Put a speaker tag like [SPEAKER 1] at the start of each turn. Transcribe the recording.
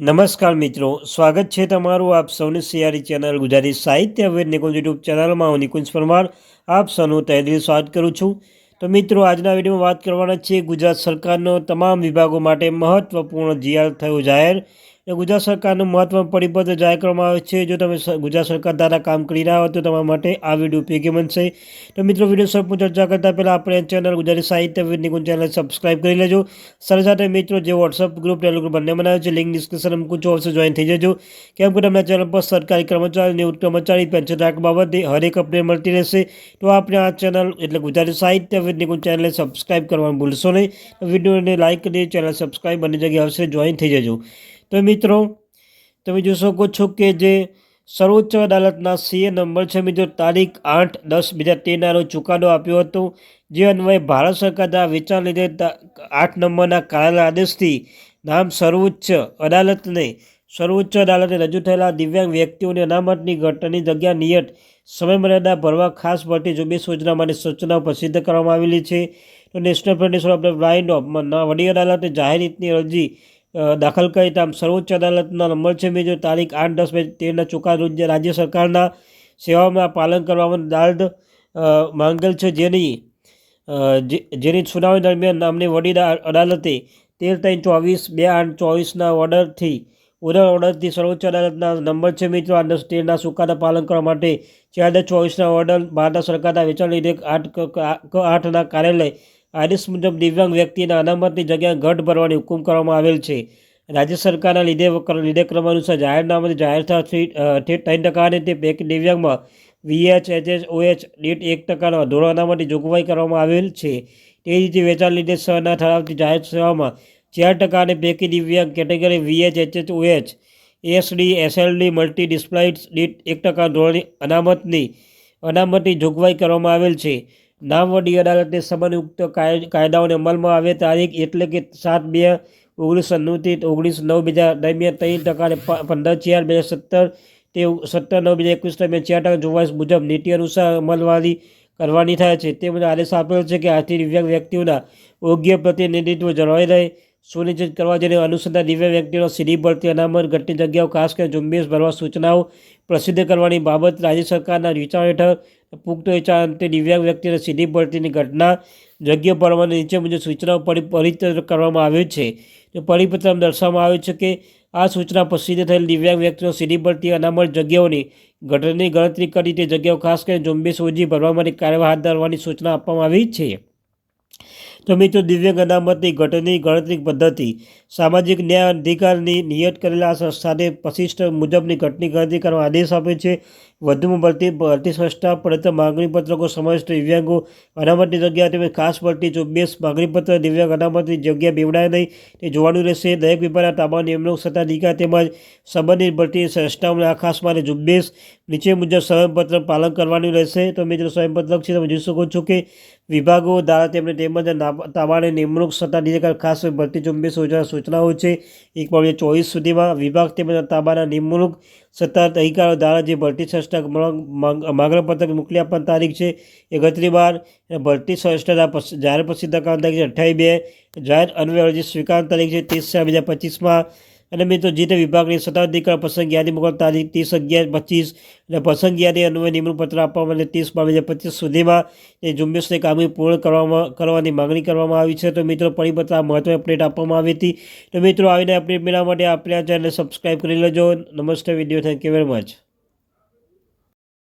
[SPEAKER 1] નમસ્કાર મિત્રો, સ્વાગત છે તમારું આપ સૌની સિયારી ચેનલ ગુજરાતી સાહિત્ય વેદ નિકુંજ યુટ્યુબ ચેનલમાં. હું નિકુંજ પરમાર, આપ સૌનું તહેદિલ સ્વાગત કરું છું. તો મિત્રો, આજના વિડીયોમાં વાત કરવાના છે ગુજરાત સરકારનો તમામ વિભાગો માટે મહત્વપૂર્ણ જીઆર થયો જાહેર. એ ગુજરાત સરકારનું મહત્વનું પરિપત્ર જાહેર કરવામાં આવે છે. જો તમે ગુજરાત સરકાર દ્વારા કામ કરી રહ્યા હો તો તમારા માટે આ વીડિયો ઉપયોગી બનશે. તો મિત્રો, વીડિયો સંપૂર્ણ ચર્ચા કરતાં પહેલાં આપણે ચેનલ ગુજરાતી સાહિત્ય નિકુંજ ચેનલ સબસ્ક્રાઇબ કરી લેજો. સાથે સાથે મિત્રો, જે વોટ્સઅપ ગ્રુપ ટેલિગ્રુપ બંને બનાવે છે લિંક ડિસ્ક્રિપ્શન મૂકું છું, અવશ્ય જોઈન થઈ જજો. કેમ કે તમને ચેનલ પર સરકારી કર્મચારી નિવૃત્ત કર્મચારી પેન્શન રાખ બાબતે હરેક અપડેટ મળતી રહેશે. તો આપણે આ ચેનલ, એટલે ગુજરાતી સાહિત્ય નિકુંજ ચેનલને સબસ્ક્રાઇબ કરવાનું ભૂલશો નહીં. વિડીયોને લાઇક કરી ચેનલ સબસ્ક્રાઇબ બની જગ્યાએ અવશ્ય જોઈન થઈ જજો. તો મિત્રો, તમે જોઈ શકો છો કે જે સર્વોચ્ચ અદાલતના સીએ નંબર છે મિત્રો, તારીખ આઠ દસ બે હજાર તેરના રોજ ચુકાદો આપ્યો હતો, જે અન્વયે ભારત સરકાર દ્વારા વિચાર લીધે આઠ નંબરના કાર્યાલય આદેશથી નામ સર્વોચ્ચ અદાલતને, સર્વોચ્ચ અદાલતે રજૂ થયેલા દિવ્યાંગ વ્યક્તિઓની અનામતની ઘટનાની જગ્યા નિયત સમયમર્યાદા ભરવા ખાસ ભરતી ઝુંબેશ યોજના માટે સૂચનાઓ પ્રસિદ્ધ કરવામાં આવેલી છે. તો national federation of the blind of વડી અદાલતે જાહેર રીતની અરજી દાખલ કરી તેમ સર્વોચ્ચ અદાલતના નંબર છે બીજો, તારીખ આઠ, દસ, બે, તેરના ચુકાદો રાજ્ય સરકારના સેવામાં પાલન કરવામાં દાલ્ડ માંગેલ છે. જેની જેની સુનાવણી દરમિયાન નામની વડી અદાલતે તેર, ત્રણ, ચોવીસ, બે, આઠ, ચોવીસના ઓર્ડરથી ઓર્ડર ઓર્ડરથી સર્વોચ્ચ અદાલતના નંબર છે મિત્રો, આઠ, દસ, તેરના ચુકાદા પાલન કરવા માટે ચાર, દસ, ચોવીસના ઓર્ડર ભારત સરકારના વેચાણ લીધે આઠ આઠના કાર્યાલય આદેશ મુજબ દિવ્યાંગ વ્યક્તિના અનામતની જગ્યાએ ઘટ ભરવાની હુકમ કરવામાં આવેલ છે. રાજ્ય સરકારના લીધે લીધે ક્રમ અનુસાર જાહેરનામાથી જાહેર થતી ઠેઠ ત્રણ ટકાને તે પૈકી દિવ્યાંગમાં વીએચ એચએચ ઓએચ દીઠ એક ટકાનો ધોરણ અનામતની જોગવાઈ કરવામાં આવેલ છે. તે રીતે વેચાણ લીધે સહના ઠરાવતી જાહેર સેવામાં ચાર ટકાને પૈકી દિવ્યાંગ category VH HH OH SD SLD multi ડિસ્પ્લાઇડ દીઠ એક ટકા ધોરણની અનામતની અનામતની જોગવાઈ કરવામાં આવેલ છે. નામ વડી અદાલતે ઉક્ત કાય- કાયદાઓને અમલમાં આવે તારીખ એટલે કે સાત બે ઓગણીસો નવથી ઓગણીસ નવ બે હજાર દરમિયાન ત્રણ ટકા પંદર ચાર બે હજાર સત્તર તે સત્તર નવ બે હજાર એકવીસ દરમિયાન ચાર ટકા જોગવાઈ મુજબ નીતિ અનુસાર અમલવારી કરવાની થાય છે. તે મુજબ આદેશ આપેલ છે કે આથી દિવ્યાંગ વ્યક્તિઓના યોગ્ય પ્રતિનિધિત્વ જળવાઈ રહે. સુનિશ્ચિત કરવા જેને અનુસંધાન દિવ્ય વ્યક્તિઓનો સીધી ભરતી, અનામત ઘટતી જગ્યાઓ, ખાસ કરીને ઝુંબેશ ભરવા સૂચનાઓ પ્રસિદ્ધ કરવાની બાબત રાજ્ય સરકારના વિચાર હેઠળ પુખ્ત વિચાર અંતે દિવ્યાંગ વ્યક્તિને સીધી ભરતીની ઘટના જગ્યા ભરવાની નીચે મુજબ સૂચનાઓ પરિ પરિચિત કરવામાં આવ્યું છે. તો પરિપત્રમાં દર્શાવવામાં આવ્યું છે કે આ સૂચના પ્રસિદ્ધ થયેલ દિવ્યાંગ વ્યક્તિઓ સીધી ભરતી, અનામત જગ્યાઓની ઘટનાની ગણતરી કરી તે જગ્યાઓ ખાસ કરીને ઝુંબેશ ઓજી ભરવા માટે કાર્યવાહી હાથ ધરવાની સૂચના આપવામાં આવી છે. તો મિત્રો દિવ્યાંગ અનામતની ઘટની ગણતરી પદ્ધતિ, સામાજિક ન્યાય અધિકારની નિયત કરેલા સંસ્થાને પ્રશિષ્ટ મુજબની ઘટની ગણતરી કરવા આદેશ આપે છે. વધુમાં ભરતી ભરતી સંસ્થા પડતર માગણી પત્રકો દિવ્યાંગો અનામતની જગ્યા તેમજ ખાસ પડતી ચોબીસ માગણી પત્ર દિવ્યાંગ અનામતની જગ્યા બેવડાય નહીં, તે જોવાનું રહેશે. દરેક વિભાગના તાબા નિમણૂક સત્તાધિકાર તેમજ સંબંધિત ભરતી સંસ્થાઓને આ ખાસ માટે ઝુંબેશ નીચે મુજબ સ્વયંપત્ર પાલન કરવાનું રહેશે. તો મિત્રો સ્વયંપત્રક છે, તમે જોઈ શકો છો કે વિભાગો દ્વારા તેમને તેમજ તાબાને નિમણૂક સત્તાધિકાર, ખાસ ભરતી ઝુંબેશ યોજના સૂચનાઓ છે. એક બે ચોવીસ સુધીમાં વિભાગ તેમજ તાબાના નિમણૂક સત્તા અધિકારો દ્વારા જે ભરતી સંસ્થા માગણ પત્રક મોકલી આપવાની તારીખ છે એકત્રીસ બાર અને ભરતી સંસ્થા જાહેર પ્રસિદ્ધ કરવાની તારીખ છે અઠ્યાવીસ બે. જાહેર અન્વય અરજી સ્વીકારવાની તારીખ છે ત્રીસ ચાર બે હજાર પચીસમાં. અને મિત્રો જે તે વિભાગની સત્તાધિકાર પસંદ યાદી મોકલવાની તારીખ ત્રીસ અગિયાર પચીસ. અને પસંદ યાદી અન્વય નિમણૂક પત્ર આપવા માટે ત્રીસ બાર બે હજાર પચીસ સુધીમાં. એ ઝુંબેશની કામગીરી પૂર્ણ કરવામાં કરવાની માંગણી કરવામાં આવી છે. તો મિત્રો, પરિપત્ર આ મહત્વની અપડેટ આપવામાં આવી હતી. તો મિત્રો, આવીને અપડેટ મેળવવા માટે આપણે આ ચેનલ સબસ્ક્રાઈબ કરી લેજો. નમસ્તે video thank you very much